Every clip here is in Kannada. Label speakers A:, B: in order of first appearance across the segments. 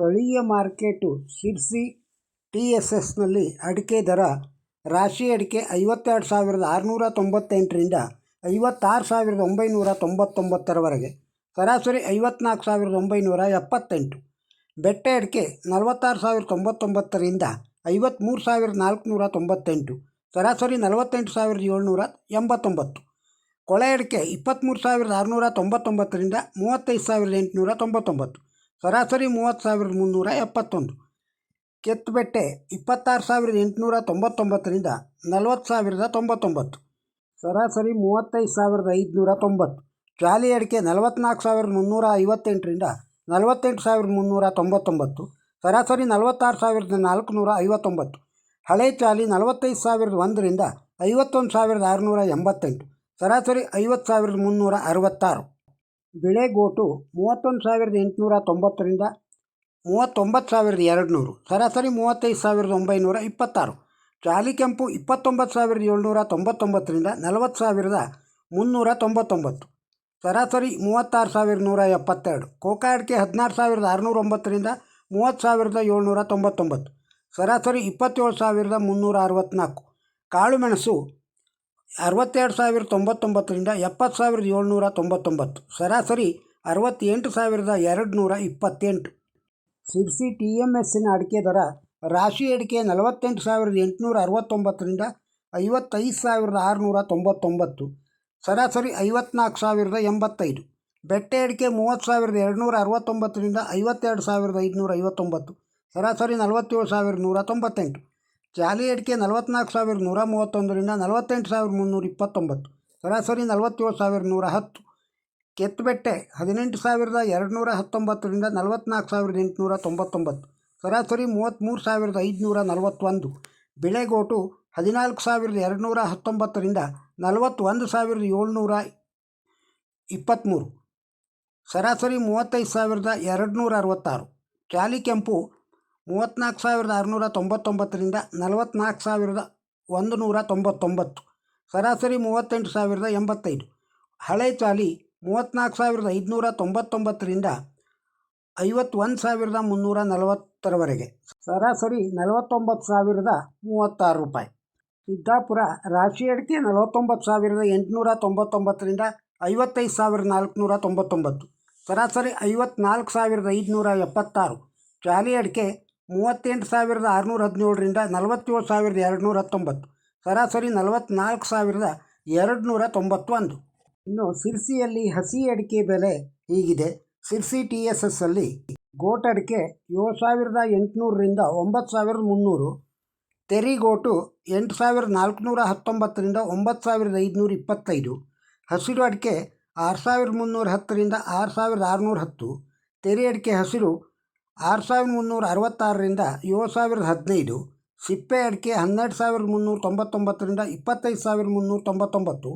A: ಸ್ಥಳೀಯ ಮಾರ್ಕೆಟು ಶಿರ್ಸಿ ಟಿ ಎಸ್ ಎಸ್ನಲ್ಲಿ ಅಡಿಕೆ ದರ ರಾಶಿ ಅಡಿಕೆ ಐವತ್ತೆರಡು ಸಾವಿರದ ಆರುನೂರ ತೊಂಬತ್ತೆಂಟರಿಂದ ಐವತ್ತಾರು ಸಾವಿರದ ಒಂಬೈನೂರ ತೊಂಬತ್ತೊಂಬತ್ತರವರೆಗೆ, ಸರಾಸರಿ ಐವತ್ನಾಲ್ಕು ಸಾವಿರದ ಒಂಬೈನೂರ ಎಪ್ಪತ್ತೆಂಟು. ಬೆಟ್ಟೆ ಅಡಿಕೆ ನಲವತ್ತಾರು ಸಾವಿರದ ತೊಂಬತ್ತೊಂಬತ್ತರಿಂದ ಐವತ್ತ್ಮೂರು ಸಾವಿರದ ನಾಲ್ಕುನೂರ ತೊಂಬತ್ತೆಂಟು, ಸರಾಸರಿ ನಲವತ್ತೆಂಟು ಸಾವಿರದ ಏಳ್ನೂರ ಎಂಬತ್ತೊಂಬತ್ತು. ಕೊಳೆ ಅಡಿಕೆ ಇಪ್ಪತ್ತ್ಮೂರು ಸಾವಿರದ ಆರುನೂರ ತೊಂಬತ್ತೊಂಬತ್ತರಿಂದ ಮೂವತ್ತೈದು ಸಾವಿರದ ಎಂಟುನೂರ ತೊಂಬತ್ತೊಂಬತ್ತು. ಸರಾಸರಿ ಮೂವತ್ತು ಸಾವಿರದ ಮುನ್ನೂರ ಎಪ್ಪತ್ತೊಂದು. ಕೆತ್ತಬೆಟ್ಟೆ ಇಪ್ಪತ್ತಾರು ಸಾವಿರದ ಎಂಟುನೂರ ತೊಂಬತ್ತೊಂಬತ್ತರಿಂದ ನಲವತ್ತು ಸಾವಿರದ ತೊಂಬತ್ತೊಂಬತ್ತು. ಸರಾಸರಿ ಮೂವತ್ತೈದು ಸಾವಿರದ ಐದುನೂರ ತೊಂಬತ್ತು. ಜಾಲಿ ಅಡಿಕೆ ನಲವತ್ತ್ನಾಲ್ಕು ಸಾವಿರದ ಮುನ್ನೂರ ಐವತ್ತೆಂಟರಿಂದ ನಲವತ್ತೆಂಟು ಸಾವಿರದ ಮುನ್ನೂರ ತೊಂಬತ್ತೊಂಬತ್ತು. ಸರಾಸರಿ ನಲವತ್ತಾರು ಸಾವಿರದ ನಾಲ್ಕುನೂರ ಐವತ್ತೊಂಬತ್ತು. ಹಳೆ ಚಾಲಿ ನಲವತ್ತೈದು ಸಾವಿರದ ಒಂದರಿಂದ ಐವತ್ತೊಂದು ಸಾವಿರದ ಆರುನೂರ ಎಂಬತ್ತೆಂಟು. ಸರಾಸರಿ ಐವತ್ತು ಸಾವಿರದ ಮುನ್ನೂರ ಅರವತ್ತಾರು. ಬಿಳೆಗೋಟು ಮೂವತ್ತೊಂದು ಸಾವಿರದ ಎಂಟುನೂರ ತೊಂಬತ್ತರಿಂದ ಮೂವತ್ತೊಂಬತ್ತು ಸಾವಿರದ ಎರಡು ನೂರು ಸರಾಸರಿ ಮೂವತ್ತೈದು ಸಾವಿರದ ಒಂಬೈನೂರ ಇಪ್ಪತ್ತಾರು, ಜಾಲಿ ಕೆಂಪು ಇಪ್ಪತ್ತೊಂಬತ್ತು ಸಾವಿರದ ಏಳ್ನೂರ ತೊಂಬತ್ತೊಂಬತ್ತರಿಂದ ನಲವತ್ತು ಸಾವಿರದ ಮುನ್ನೂರ ತೊಂಬತ್ತೊಂಬತ್ತು, ಸರಾಸರಿ ಮೂವತ್ತಾರು ಸಾವಿರದ ನೂರ ಎಪ್ಪತ್ತೆರಡು ಕೋಕಾಡ್ಕೆ ಹದಿನಾರು ಸಾವಿರದ ಆರುನೂರ ಒಂಬತ್ತರಿಂದ ಮೂವತ್ತು ಸಾವಿರದ ಏಳ್ನೂರ ತೊಂಬತ್ತೊಂಬತ್ತು, ಸರಾಸರಿ ಇಪ್ಪತ್ತೇಳು ಸಾವಿರದ ಮುನ್ನೂರ ಅರವತ್ತ್ನಾಲ್ಕು ಕಾಳುಮೆಣಸು ಅರವತ್ತೆರಡು ಸಾವಿರದ ತೊಂಬತ್ತೊಂಬತ್ತರಿಂದ ಎಪ್ಪತ್ತು ಸಾವಿರದ ಏಳ್ನೂರ ತೊಂಬತ್ತೊಂಬತ್ತು. ಸರಾಸರಿ ಅರವತ್ತೆಂಟು ಸಾವಿರದ ಎರಡು ನೂರ ಇಪ್ಪತ್ತೆಂಟು. ಸಿರ್ಸಿ ಟಿ ಎಂ ಎಸ್ಸಿನ ಅಡಿಕೆ ದರ ರಾಶಿ ಅಡಿಕೆ ನಲವತ್ತೆಂಟು ಸಾವಿರದ ಎಂಟುನೂರ ಅರವತ್ತೊಂಬತ್ತರಿಂದ ಐವತ್ತೈದು ಸಾವಿರದ ಆರುನೂರ ತೊಂಬತ್ತೊಂಬತ್ತು. ಸರಾಸರಿ ಐವತ್ನಾಲ್ಕು ಸಾವಿರದ ಎಂಬತ್ತೈದು. ಬೆಟ್ಟೆ ಅಡಿಕೆ ಮೂವತ್ತು ಸಾವಿರದ ಎರಡುನೂರ ಅರವತ್ತೊಂಬತ್ತರಿಂದ ಐವತ್ತೆರಡು ಸಾವಿರದ ಐದುನೂರ ಐವತ್ತೊಂಬತ್ತು. ಸರಾಸರಿ ನಲವತ್ತೇಳು ಸಾವಿರದ ನೂರ ತೊಂಬತ್ತೆಂಟು. ಜಾಲಿ ಅಡಿಕೆ ನಲವತ್ನಾಲ್ಕು ಸಾವಿರದ ನೂರ ಮೂವತ್ತೊಂದರಿಂದ ನಲವತ್ತೆಂಟು ಸಾವಿರದ ಮುನ್ನೂರ ಇಪ್ಪತ್ತೊಂಬತ್ತು. ಸರಾಸರಿ ನಲವತ್ತೇಳು ಸಾವಿರದ ನೂರ ಹತ್ತು. ಕೆತ್ತುಬೆಟ್ಟೆ ಹದಿನೆಂಟು ಸಾವಿರದ ಎರಡುನೂರ ಹತ್ತೊಂಬತ್ತರಿಂದ ನಲವತ್ನಾಲ್ಕು ಸಾವಿರದ ಎಂಟುನೂರ ತೊಂಬತ್ತೊಂಬತ್ತು. ಸರಾಸರಿ ಮೂವತ್ತ್ಮೂರು ಸಾವಿರದ ಐದುನೂರ ನಲವತ್ತೊಂದು. ಬೆಳೆಗೋಟು ಹದಿನಾಲ್ಕು ಸಾವಿರದ ಎರಡುನೂರ ಹತ್ತೊಂಬತ್ತರಿಂದ ನಲವತ್ತೊಂದು ಸಾವಿರದ ಏಳ್ನೂರ ಇಪ್ಪತ್ತ್ಮೂರು ಸರಾಸರಿ ಮೂವತ್ತೈದು ಸಾವಿರದ ಎರಡುನೂರ ಅರವತ್ತಾರು. ಚಾಲಿ ಕೆಂಪು ಮೂವತ್ತ್ನಾಲ್ಕು ಸಾವಿರದ ಆರುನೂರ ತೊಂಬತ್ತೊಂಬತ್ತರಿಂದ ನಲವತ್ತ್ನಾಲ್ಕು ಸಾವಿರದ ಒಂದು ನೂರ ತೊಂಬತ್ತೊಂಬತ್ತು. ಸರಾಸರಿ ಮೂವತ್ತೆಂಟು ಸಾವಿರದ ಎಂಬತ್ತೈದು. ಹಳೆ ಚಾಲಿ ಮೂವತ್ತ್ನಾಲ್ಕು ಸಾವಿರದ ಐದುನೂರ ತೊಂಬತ್ತೊಂಬತ್ತರಿಂದ ಐವತ್ತೊಂದು ಸಾವಿರದ ಮುನ್ನೂರ ನಲವತ್ತರವರೆಗೆ. ಸರಾಸರಿ ನಲವತ್ತೊಂಬತ್ತು ಸಾವಿರದ ಮೂವತ್ತಾರು ರೂಪಾಯಿ. ಸಿದ್ದಾಪುರ ರಾಶಿ ಅಡಿಕೆ ನಲವತ್ತೊಂಬತ್ತು ಸಾವಿರದ ಎಂಟುನೂರ ತೊಂಬತ್ತೊಂಬತ್ತರಿಂದ ಐವತ್ತೈದು ಸಾವಿರದ ನಾಲ್ಕುನೂರ ತೊಂಬತ್ತೊಂಬತ್ತು. ಸರಾಸರಿ ಐವತ್ನಾಲ್ಕು ಸಾವಿರದ ಐದುನೂರ ಎಪ್ಪತ್ತಾರು. ಚಾಲಿ ಅಡಿಕೆ ಮೂವತ್ತೆಂಟು ಸಾವಿರದ ಆರುನೂರ ಹದಿನೇಳರಿಂದ ನಲವತ್ತೇಳು ಸಾವಿರದ ಎರಡುನೂರ ಹತ್ತೊಂಬತ್ತು. ಸರಾಸರಿ ನಲವತ್ತ್ನಾಲ್ಕು ಸಾವಿರದ ಎರಡು ನೂರ ತೊಂಬತ್ತೊಂದು. ಇನ್ನು ಸಿರ್ಸಿಯಲ್ಲಿ ಹಸಿ ಅಡಿಕೆ ಬೆಲೆ ಹೀಗಿದೆ. ಸಿರ್ಸಿ ಟಿ ಎಸ್ ಎಸ್ಸಲ್ಲಿ ಗೋಟ್ ಅಡಿಕೆ ಏಳು ಸಾವಿರದ ಎಂಟುನೂರರಿಂದ ಒಂಬತ್ತು ಸಾವಿರದ ಮುನ್ನೂರು. ತೆರಿಗೋಟು ಎಂಟು ಸಾವಿರದ ನಾಲ್ಕುನೂರ ಹತ್ತೊಂಬತ್ತರಿಂದ ಒಂಬತ್ತು ಸಾವಿರದ ಐದುನೂರ ಇಪ್ಪತ್ತೈದು. ಹಸಿರು ಅಡಿಕೆ ಆರು ಸಾವಿರದ ಮುನ್ನೂರ ಹತ್ತರಿಂದ ಆರು ಸಾವಿರದ ಆರುನೂರ ಹತ್ತು. ತೆರೆ ಅಡಿಕೆ ಹಸಿರು ಆರು ಸಾವಿರದ ಮುನ್ನೂರ ಅರವತ್ತಾರರಿಂದ ಏಳು ಸಾವಿರದ ಹದಿನೈದು ಸಿಪ್ಪೆ ಅಡಿಕೆ ಹನ್ನೆರಡು ಸಾವಿರದ ಮುನ್ನೂರ ತೊಂಬತ್ತೊಂಬತ್ತರಿಂದ ಇಪ್ಪತ್ತೈದು ಸಾವಿರದ ಮುನ್ನೂರ ತೊಂಬತ್ತೊಂಬತ್ತು,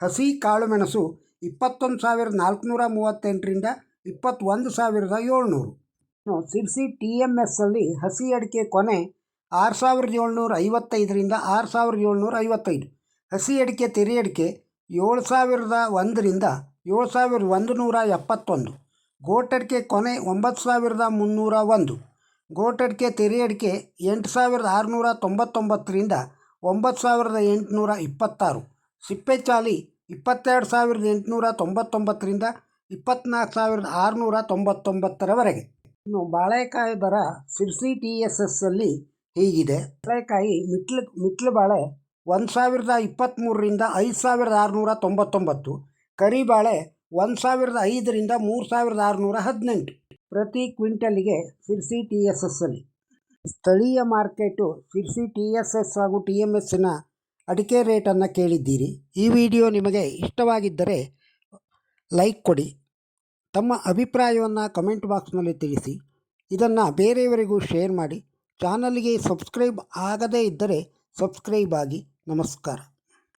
A: ಹಸಿ ಕಾಳುಮೆಣಸು ಇಪ್ಪತ್ತೊಂದು ಸಾವಿರದ ನಾಲ್ಕುನೂರ ಮೂವತ್ತೆಂಟರಿಂದ ಇಪ್ಪತ್ತೊಂದು ಸಾವಿರದ ಏಳ್ನೂರು. ಸಿರ್ಸಿ ಟಿ ಎಂ ಎಸ್ಸಲ್ಲಿ ಹಸಿ ಅಡಿಕೆ ಕೊನೆ ಆರು ಸಾವಿರದ ಏಳ್ನೂರ ಐವತ್ತೈದರಿಂದ ಆರು ಸಾವಿರದ ಏಳ್ನೂರ ಐವತ್ತೈದು, ಹಸಿ ಅಡಿಕೆ ತೆರೆ ಅಡಿಕೆ ಏಳು ಸಾವಿರದ ಒಂದರಿಂದ ಏಳು ಸಾವಿರದ ಒಂದು ನೂರ ಎಪ್ಪತ್ತೊಂದು. ಗೋಟಡಿಕೆ ಕೊನೆ ಒಂಬತ್ತು ಸಾವಿರದ ಮುನ್ನೂರ ಒಂದು. ಗೋಟಡಿಕೆ ತೆರೆಯಡಿಕೆ ಎಂಟು ಸಾವಿರದ ಆರುನೂರ ತೊಂಬತ್ತೊಂಬತ್ತರಿಂದ ಒಂಬತ್ತು ಸಾವಿರದ ಎಂಟುನೂರ ಇಪ್ಪತ್ತಾರು. ಸಿಪ್ಪೆಚಾಲಿ ಇಪ್ಪತ್ತೆರಡು ಸಾವಿರದ ಎಂಟುನೂರ ತೊಂಬತ್ತೊಂಬತ್ತರಿಂದ ಇಪ್ಪತ್ತ್ನಾಲ್ಕು ಸಾವಿರದ ಆರುನೂರ ತೊಂಬತ್ತೊಂಬತ್ತರವರೆಗೆ. ಇನ್ನು ಬಾಳೆಕಾಯಿ ದರ ಸಿರ್ಸಿ ಟಿ ಎಸ್ ಎಸ್ ಅಲ್ಲಿ ಹೀಗಿದೆ. ಬಾಳೆಕಾಯಿ ಮಿಟ್ಲು ಮಿಟ್ಲು ಬಾಳೆ ಒಂದು ಸಾವಿರದ ಇಪ್ಪತ್ತ್ಮೂರರಿಂದ ಐದು ಸಾವಿರದ ಆರುನೂರ ತೊಂಬತ್ತೊಂಬತ್ತು. ಕರಿಬಾಳೆ ಒಂದು ಸಾವಿರದ ಐದರಿಂದ ಮೂರು ಸಾವಿರದ ಆರುನೂರ ಹದಿನೆಂಟು ಪ್ರತಿ ಕ್ವಿಂಟಲಿಗೆ ಸಿರ್ಸಿ ಟಿ ಎಸ್ ಎಸ್ಸಲ್ಲಿ ಸ್ಥಳೀಯ market Sirsi T S S ಹಾಗೂ ಟಿ ಎಂ ಎಸ್ಸಿನ ಅಡಿಕೆ ರೇಟನ್ನು ಕೇಳಿದ್ದೀರಿ. ಈ ವಿಡಿಯೋ ನಿಮಗೆ ಇಷ್ಟವಾಗಿದ್ದರೆ ಲೈಕ್ ಕೊಡಿ. ತಮ್ಮ ಅಭಿಪ್ರಾಯವನ್ನು ಕಮೆಂಟ್ ಬಾಕ್ಸ್ನಲ್ಲಿ ತಿಳಿಸಿ. ಇದನ್ನು ಬೇರೆಯವರಿಗೂ ಶೇರ್ ಮಾಡಿ. ಚಾನಲ್ಗೆ ಸಬ್ಸ್ಕ್ರೈಬ್ ಆಗದೇ ಇದ್ದರೆ ಸಬ್ಸ್ಕ್ರೈಬ್ ಆಗಿ. ನಮಸ್ಕಾರ.